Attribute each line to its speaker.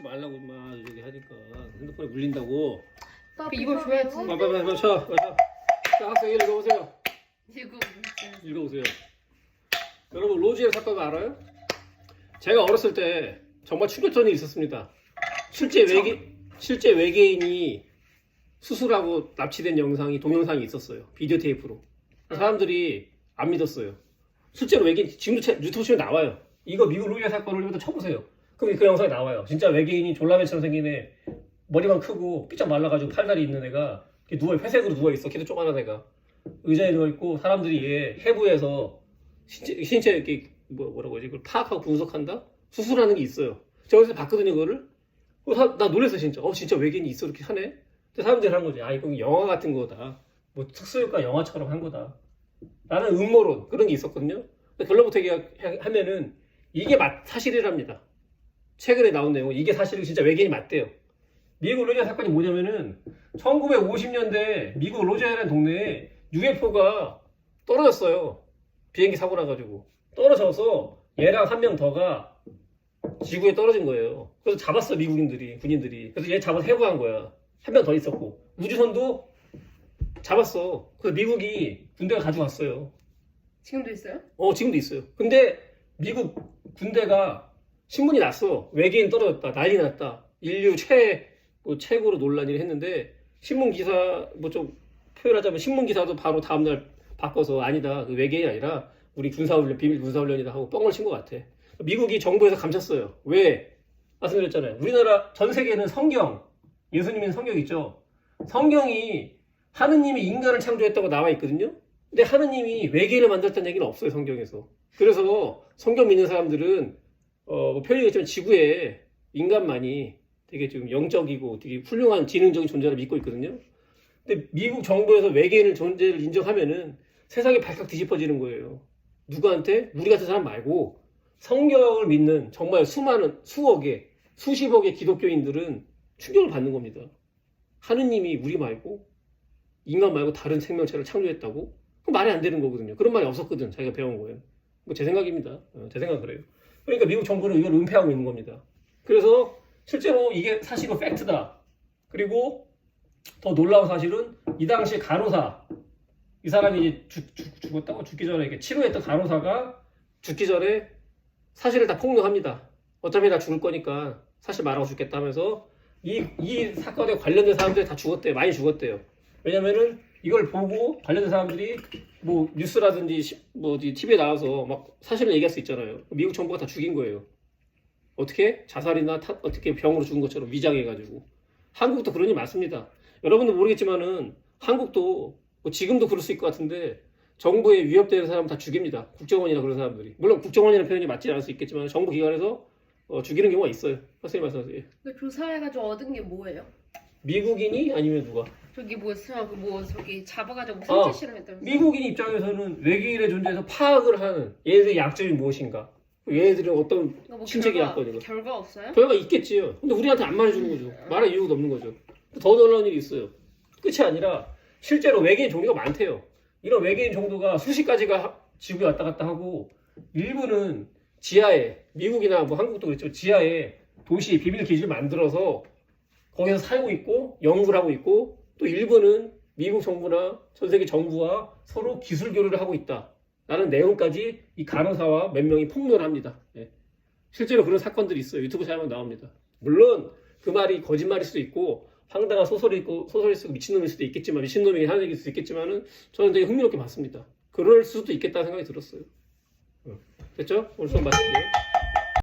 Speaker 1: 하지 말라고 임마 저기 하니까 핸드폰에 물린다고.
Speaker 2: 이걸 줘야지.
Speaker 1: 빨리 빨리 빨리 쳐 빨리 쳐. 자 학생 읽어 보세요.
Speaker 2: 이거
Speaker 1: 읽어 보세요. 여러분 로지의 사건 알아요? 제가 어렸을 때 정말 충격적인 일이 있었습니다. 실제 외계 실제 외계인이 수술하고 납치된 영상이 동영상이 있었어요. 비디오 테이프로. 사람들이 안 믿었어요. 실제로 외계인 지금도 채- 유튜브 치면 나와요. 이거 미국 로지의 사건을 이것도 쳐보세요 그럼 그 영상이 나와요 진짜 외계인이 졸라맨처럼 생긴 애 머리만 크고 삐쩍 말라가지고 팔다리 있는 애가 누워 회색으로 누워 있어 키도 조그만한 애가 의자에 누워 있고 사람들이 얘 해부해서 신체 신체 이렇게 뭐 뭐라고 하지 그걸 파악하고 분석한다 수술하는 게 있어요. 제가 어디서 봤거든요 그거를. 어, 사- 나 놀랐어 진짜. 어 진짜 외계인이 있어 이렇게 하네. 근데 사람들이 한 거지. 아 이거 영화 같은 거다. 뭐 특수효과 영화처럼 한 거다. 라는 음모론 그런 게 있었거든요. 결론부터 얘기하면은 이게 맞, 사실이랍니다. 최근에 나온 내용 이게 사실이고 진짜 외계인이 맞대요. 미국 로지아 사건이 뭐냐면은 1950년대 미국 로지아라는 동네에 UFO가 떨어졌어요. 비행기 사고 나가지고 떨어져서 얘랑 한 명 더가 지구에 떨어진 거예요. 그래서 잡았어 미국인들이 군인들이. 그래서 얘 잡아서 해부한 거야. 한 명 더 있었고 우주선도 잡았어. 그래서 미국이 군대가 가져갔어요.
Speaker 2: 지금도 있어요?
Speaker 1: 어 지금도 있어요. 근데 미국 군대가 신문이 났어. 외계인 떨어졌다. 난리 났다. 인류 최 뭐, 최고로 논란이 했는데 신문 기사 뭐 좀 표현하자면 신문 기사도 바로 다음날 바꿔서 아니다. 그 외계인이 아니라 우리 군사훈련 비밀 군사훈련이다 하고 뻥을 친 것 같아. 미국이 정부에서 감췄어요. 왜? 말씀드렸잖아요. 우리나라 전 세계는 성경 예수님의 성경 있죠. 성경이 하느님이 인간을 창조했다고 나와 있거든요. 근데 하느님이 외계인을 만들었다는 얘기는 없어요 성경에서. 그래서 성경 믿는 사람들은 어, 뭐 표현이겠지만 지구에 인간만이 되게 좀 영적이고 되게 훌륭한 지능적인 존재를 믿고 있거든요. 근데 미국 정부에서 외계인을 존재를 인정하면은 세상이 발칵 뒤집어지는 거예요. 누구한테? 우리 같은 사람 말고 성경을 믿는 정말 수많은 수억의 수십억의 기독교인들은 충격을 받는 겁니다. 하느님이 우리 말고 인간 말고 다른 생명체를 창조했다고? 그럼 말이 안 되는 거거든요. 그런 말이 없었거든. 자기가 배운 거예요. 뭐 제 생각입니다. 어, 제 생각은 그래요. 그러니까 미국 정부는 이걸 은폐하고 있는 겁니다. 그래서 실제로 이게 사실은 팩트다. 그리고 더 놀라운 사실은 이 당시 간호사 이 사람이 이제 죽, 죽, 죽었다고 죽기 전에 이렇게 치료했던 간호사가 죽기 전에 사실을 다 폭로합니다. 어차피 나 죽을 거니까 사실 말하고 죽겠다 하면서 이, 이 사건에 관련된 사람들이 다 죽었대요. 많이 죽었대요. 왜냐면은 이걸 보고 관련된 사람들이 뭐 뉴스라든지 시- 뭐 어디 TV에 나와서 막 사실을 얘기할 수 있잖아요. 미국 정부가 다 죽인 거예요. 어떻게 자살이나 타- 어떻게 병으로 죽은 것처럼 위장해가지고 한국도 그런 일 많습니다. 여러분도 모르겠지만은 한국도 뭐 지금도 그럴 수 있을 것 같은데 정부에 위협되는 사람 다 죽입니다. 국정원이나 그런 사람들이 물론 국정원이라는 표현이 맞지 않을 수 있겠지만 정부 기관에서 어, 죽이는 경우가 있어요. 선생님 말씀하세요.
Speaker 2: 그 조사해가지고 얻은 게 뭐예요?
Speaker 1: 미국인이 아니면 누가?
Speaker 2: 저기 뭐, 저- 뭐 저기 잡아가지고
Speaker 1: 어,
Speaker 2: 생체 실험했다면서?
Speaker 1: 미국인 입장에서는 외계인의 존재에서 파악을 하는 얘들의 약점이 무엇인가? 얘들은 어떤
Speaker 2: 이거 뭐
Speaker 1: 신체계
Speaker 2: 결과-
Speaker 1: 약관이고.
Speaker 2: 결과 없어요?
Speaker 1: 결과가 있겠지요. 근데 우리한테 안 말해주는 거죠. 말할 이유가 없는 거죠. 더 놀라운 일이 있어요. 끝이 아니라 실제로 외계인 종류가 많대요. 이런 외계인 정도가 수십 가지가 하- 지구에 왔다 갔다 하고 일부는 지하에 미국이나 뭐 한국도 그렇죠. 지하에 도시 비밀 기지를 만들어서 거기서 살고 있고 연구를 하고 있고 또 일부는 미국 정부나 전 세계 정부와 서로 기술 교류를 하고 있다. 라는 내용까지 이 간호사와 몇 명이 폭로를 합니다. 예. 실제로 그런 사건들이 있어요. 유튜브 촬영 나옵니다. 물론 그 말이 거짓말일 수도 있고 황당한 소설이 있고 소설일 수도 미친놈일 수도 있겠지만 미친놈이 하는 얘기일 수도 있겠지만은 저는 되게 흥미롭게 봤습니다. 그럴 수도 있겠다는 생각이 들었어요. 어. 됐죠? 오늘 수업 마칠게요.